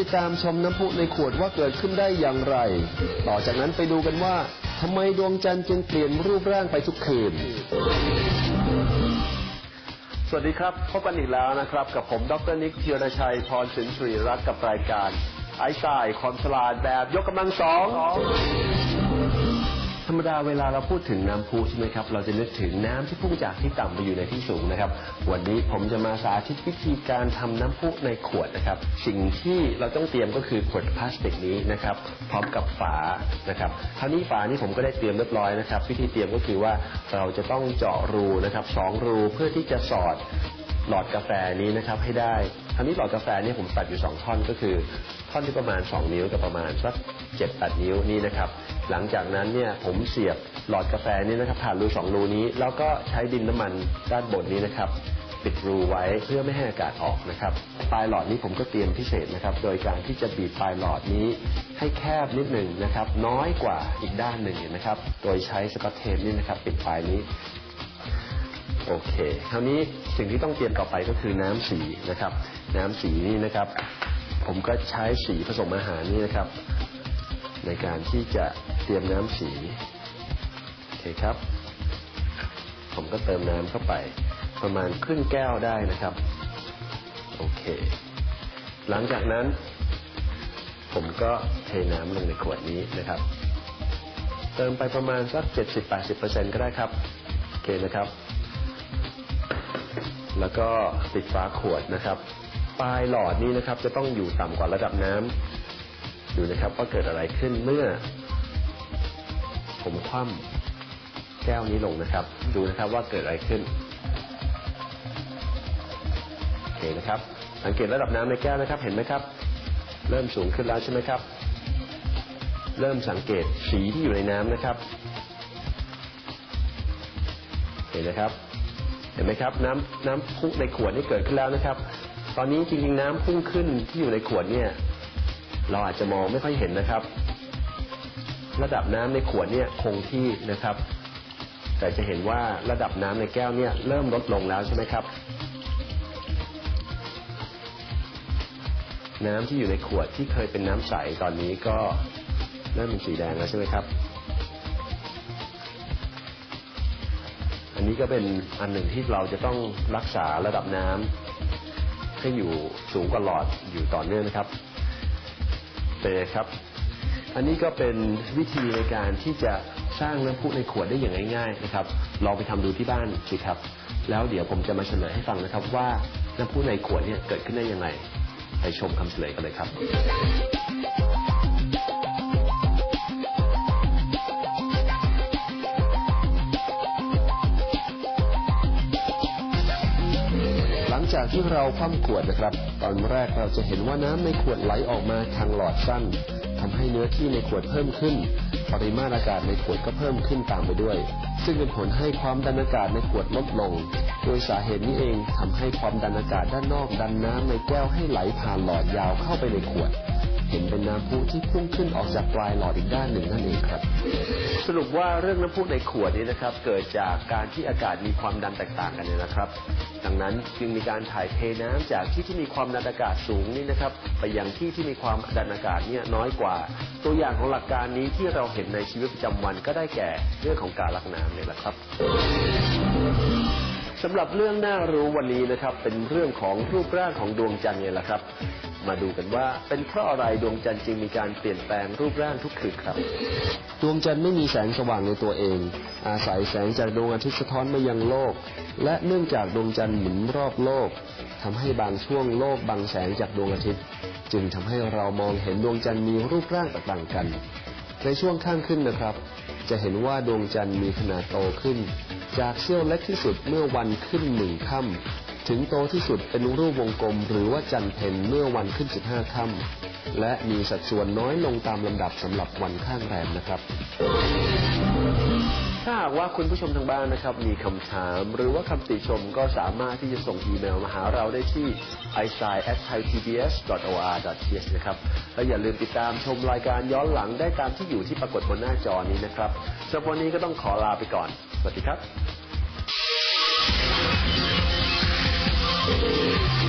ติดตามชมน้ำพุในขวดว่าเกิดขึ้นได้อย่างไร ต่อจากนั้นไปดูกันว่าทำไมดวงจันทร์จึงเปลี่ยนรูปร่างไปทุกคืน สวัสดีครับพบกันอีกแล้วนะครับ กับผมดรนิกเทียรชัยพรสินทรีรัตน์กับรายการ ไอซ์ไซความฉลาดแบบยกกำลังสอง รรมดาเวลาเราพูดถึงน้ำพุใช่ไหมครับ เราจะนึกถึงน้ำที่พุ่งจากที่ต่ำไปอยู่ในที่สูงนะครับ วันนี้ผมจะมาสาธิตวิธีการทำน้ำพุในขวดนะครับ สิ่งที่เราต้องเตรียมก็คือขวดพลาสติกนี้นะครับ พร้อมกับฝานะครับคราวนี้ฝานี้ผมก็ได้เตรียมเรียบร้อยนะครับ วิธีเตรียมก็คือว่าเราจะต้องเจาะรูนะครับสองรูเพื่อที่จะสอดหลอดกาแฟนี้นะครับให้ได้คราวนี้หลอดกาแฟนี่ผมตัดอยู่สองท่อนก็คือ ท่อนที่ประมาณ 2 นิ้วกับประมาณสัก7 8นิ้วนี่นะครับ หลังจากนั้นเนี่ยผมเสียบหลอดกาแฟนี่นะครับผ่านรูสองรูนี้ แล้วก็ใช้ดินน้ำมันด้านบนนี้นะครับ ปิดรูไว้เพื่อไม่ให้อากาศออกนะครับปลายหลอดนี้ผมก็เตรียมพิเศษนะครับ โดยการที่จะบีบปลายหลอดนี้ให้แคบนิดหนึ่งนะครับ น้อยกว่าอีกด้านหนึ่งนะครับ โดยใช้สกอตเทปนี่นะครับ ปิดปลายนี้โอเค คราวนี้สิ่งที่ต้องเตรียมต่อไปก็คือน้ำสีนะครับ น้ำสีนี่นะครับ ผมก็ใช้สีผสมอาหารนี่นะครับ ในการที่จะเตรียมน้ำสีโอเคครับ ผมก็เติมน้ำเข้าไปประมาณครึ่งแก้วได้นะครับ โอเค หลังจากนั้น ผมก็เทน้ำลงในขวดนี้นะครับ เติมไปประมาณสัก 70-80%ก็ได้ครับ โอเคนะครับ แล้วก็ปิดฝาขวดนะครับ ปลายหลอดนี้นะครับ จะต้องอยู่ต่ำกว่าระดับน้ำ ดูนะครับว่าเกิดอะไรขึ้นเมื่อ ผมคว่ำแก้วนี้ลงนะครับ ดูนะครับว่าเกิดอะไรขึ้นโอเคนะครับ สังเกตระดับน้ำในแก้วนะครับ เห็นไหมครับ เริ่มสูงขึ้นแล้วใช่ไหมครับ เริ่มสังเกตสีที่อยู่ในน้ำนะครับ เห็นนะครับ เห็นไหมครับ น้ำน้ำพุในขวดนี่เกิดขึ้นแล้วนะครับ ตอนนี้จริงๆน้ำพุ่งขึ้นที่อยู่ในขวดเนี่ย เราอาจจะมองไม่ค่อยเห็นนะครับ ระดับน้ำในขวดเนี่ยคงที่นะครับ แต่จะเห็นว่าระดับน้ำในแก้วเนี่ยเริ่มลดลงแล้วใช่ไหมครับน้ำที่อยู่ในขวดที่เคยเป็นน้ำใสตอนนี้ก็เริ่มเป็นสีแดงแล้วใช่ไหมครับ อันนี้ก็เป็นอันหนึ่งที่เราจะต้องรักษาระดับน้ำให้อยู่สูงกว่าหลอดอยู่ต่อเนื่องนะครับ เปครับ อันนี้ก็เป็นวิธีในการที่จะสร้างน้ำพุในขวดได้อย่างง่ายๆนะครับ ลองไปทำดูที่บ้านสิครับ แล้วเดี๋ยวผมจะมาเฉลยให้ฟังนะครับว่าน้ำพุในขวดเนี่ยเกิดขึ้นได้ยังไง ไปชมคำเฉลยกันเลยครับ จากที่เราคว่ำขวดนะครับ ตอนแรกเราจะเห็นว่าน้ำในขวดไหลออกมาทางหลอดสั้นทำให้เนื้อที่ในขวดเพิ่มขึ้น ปริมาตรอากาศในขวดก็เพิ่มขึ้นตามไปด้วย ซึ่งเป็นผลให้ความดันอากาศในขวดลดลง โดยสาเหตุนี้เองทำให้ความดันอากาศด้านนอกดันน้ำในแก้วให้ไหลผ่านหลอดยาวเข้าไปในขวด เห็นเป็นน้ำพุที่พุ่งขึ้นออกจากปลายหลอดอีกด้านหนึ่งนั่นเองครับ สรุปว่าเรื่องน้ำพุในขวดนี้นะครับ เกิดจากการที่อากาศมีความดันแตกต่างกันเนี่ยนะครับ ดังนั้นจึงมีการถ่ายเทน้ำจากที่ที่มีความดันอากาศสูงนี่นะครับไปยังที่ที่มีความดันอากาศเนี่ยน้อยกว่า ตัวอย่างของหลักการนี้ที่เราเห็นในชีวิตประจำวันก็ได้แก่เรื่องของการลักน้ำเนี่ยแหละครับ สำหรับเรื่องน่ารู้วันนี้นะครับ เป็นเรื่องของรูปร่างของดวงจันทร์เนี่ะครับ มาดูกันว่าเป็นเพราะอะไรดวงจันทร์จึงมีการเปลี่ยนแปลงรูปร่างทุกคืนครับ ดวงจันทร์ไม่มีแสงสว่างในตัวเอง อาศัยแสงจากดวงอาทิตย์สะท้อนมายังโลก และเนื่องจากดวงจันทร์หมุนรอบโลกทำให้บางช่วงโลกบังแสงจากดวงอาทิตย์ จึงทำให้เรามองเห็นดวงจันทร์มีรูปร่างต่างกัน ในช่วงข้างขึ้นนะครับ จะเห็นว่าดวงจันทร์มีขนาดโตขึ้น จากเสี้ยวเล็กที่สุดเมื่อวันขึ้นหนึ่งค่ำถึงโตที่สุดเป็นรูปวงกลม หรือว่าจันทร์เพนเมื่อวันขึ้น 15บห้าค่ำและมีสัดส่วนน้อยลงตามลำดับสำหรับวันข้างแรมนะครับ ถ้าหากว่าคุณผู้ชมทางบ้านนะครับมีคำถาม หรือว่าคำติชมก็สามารถที่จะส่งอีเมลมาหาเราได้ที่ i s i at thaipbs or th นะครับ และอย่าลืมติดตามชมรายการย้อนหลังได้ตามที่อยู่ที่ปรากฏบนหน้าจอนี้นะครับสำหรับวันนี้ก็ต้องขอลาไปก่อน สวัสดีครับ